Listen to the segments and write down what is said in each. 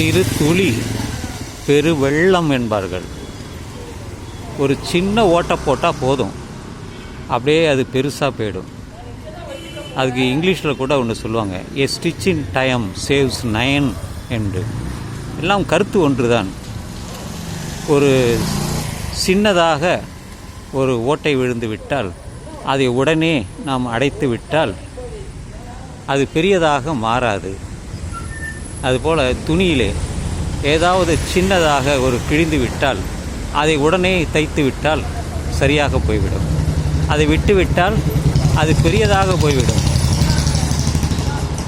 சிறு துளி பெரு வெள்ளம் என்பார்கள். ஒரு சின்ன ஓட்டை போட்டால் போதும். அப்படியே அது பெருசாக போயிடும். அதுக்கு இங்கிலீஷில் கூட ஒன்று சொல்லுவாங்க a stitch in time saves nine என்று. எல்லாம் கருத்து ஒன்று தான் ஒரு சின்னதாக ஒரு ஓட்டை விழுந்து விட்டால் அதை உடனே நாம் அடைத்து விட்டால் அது பெரியதாக மாறாது. அதுபோல் துணியிலே ஏதாவது சின்னதாக ஒரு கிழிந்து விட்டால் அதை உடனே தைத்து விட்டால் சரியாக போய்விடும். அதை விட்டு விட்டால் அது பெரியதாக போய்விடும்.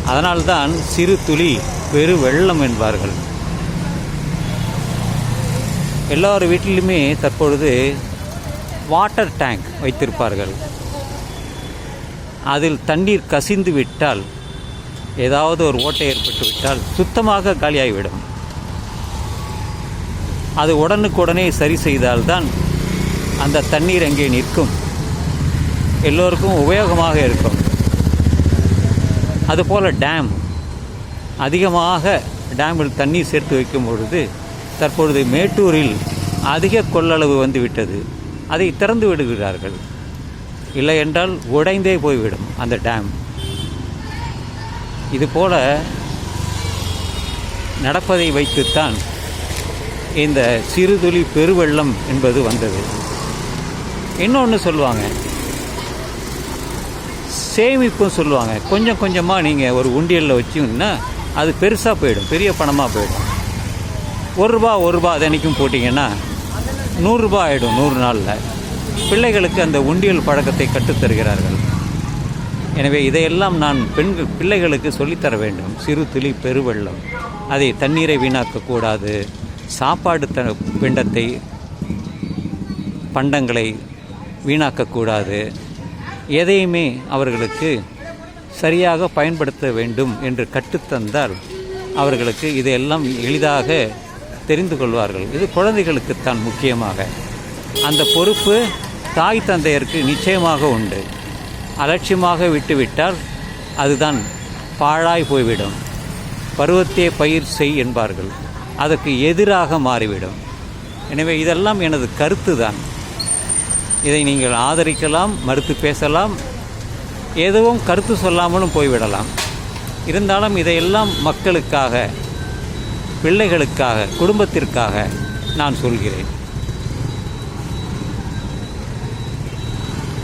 அதனால்தான் சிறு துளி பெரு வெள்ளம் என்பார்கள். எல்லோர் வீட்டிலுமே தற்பொழுது வாட்டர் டேங்க் வைத்திருப்பார்கள். அதில் தண்ணீர் கசிந்து விட்டால் ஏதாவது ஒரு ஓட்டை ஏற்பட்டு விட்டால் சுத்தமாக காலியாகிவிடும். அது உடனுக்குடனே சரி செய்தால்தான் அந்த தண்ணீர் அங்கே நிற்கும். எல்லோருக்கும் உபயோகமாக இருக்கும். அதுபோல் டேம். அதிகமாக டேமில் தண்ணீர் சேர்த்து வைக்கும் பொழுது தற்பொழுது மேட்டூரில் அதிக கொள்ளளவு வந்துவிட்டது. அதை திறந்து விடுகிறார்கள். இல்லை என்றால் உடைந்தே போய்விடும் அந்த டேம். இதுபோல் நடப்பதை வைத்துத்தான் இந்த சிறுதுளி பெருவெள்ளம் என்பது வந்தது. இன்னொன்று சொல்லுவாங்க. சேமிப்பும் சொல்லுவாங்க. கொஞ்சம் கொஞ்சமாக நீங்கள் ஒரு உண்டியலில் வச்சிங்கன்னா அது பெருசாக போயிடும். பெரிய பணமாக போயிடும். ஒரு ரூபா ஒரு ரூபா அதனைக்கும் போட்டிங்கன்னா நூறுரூபா ஆகிடும் நூறு நாளில். பிள்ளைகளுக்கு அந்த உண்டியல் பழக்கத்தை கற்றுத்தருகிறார்கள். எனவே இதையெல்லாம் நான் பெண்கள் பிள்ளைகளுக்கு சொல்லித்தர வேண்டும். சிறு துளி பெருவெள்ளம். அதை தண்ணீரை வீணாக்கக்கூடாது சாப்பாடு த பிண்டத்தை பண்டங்களை வீணாக்கக்கூடாது எதையுமே அவர்களுக்கு சரியாக பயன்படுத்த வேண்டும் என்று கற்றுத்தந்தால் அவர்களுக்கு இதையெல்லாம் எளிதாக தெரிந்து கொள்வார்கள். இது குழந்தைகளுக்குத்தான் முக்கியமாக. அந்த பொறுப்பு தாய் தந்தையருக்கு நிச்சயமாக உண்டு. அலட்சியமாக விட்டுவிட்டால் அதுதான் பாழாய் போய்விடும். பருவத்தே பயிர் செய் என்பார்கள். அதற்கு எதிராக மாறிவிடும். எனவே இதெல்லாம் எனது கருத்து தான் இதை நீங்கள் ஆதரிக்கலாம் மறுத்து பேசலாம். எதுவும் கருத்து சொல்லாமலும் போய்விடலாம். இருந்தாலும் இதையெல்லாம் மக்களுக்காக பிள்ளைகளுக்காக குடும்பத்திற்காக நான் சொல்கிறேன்.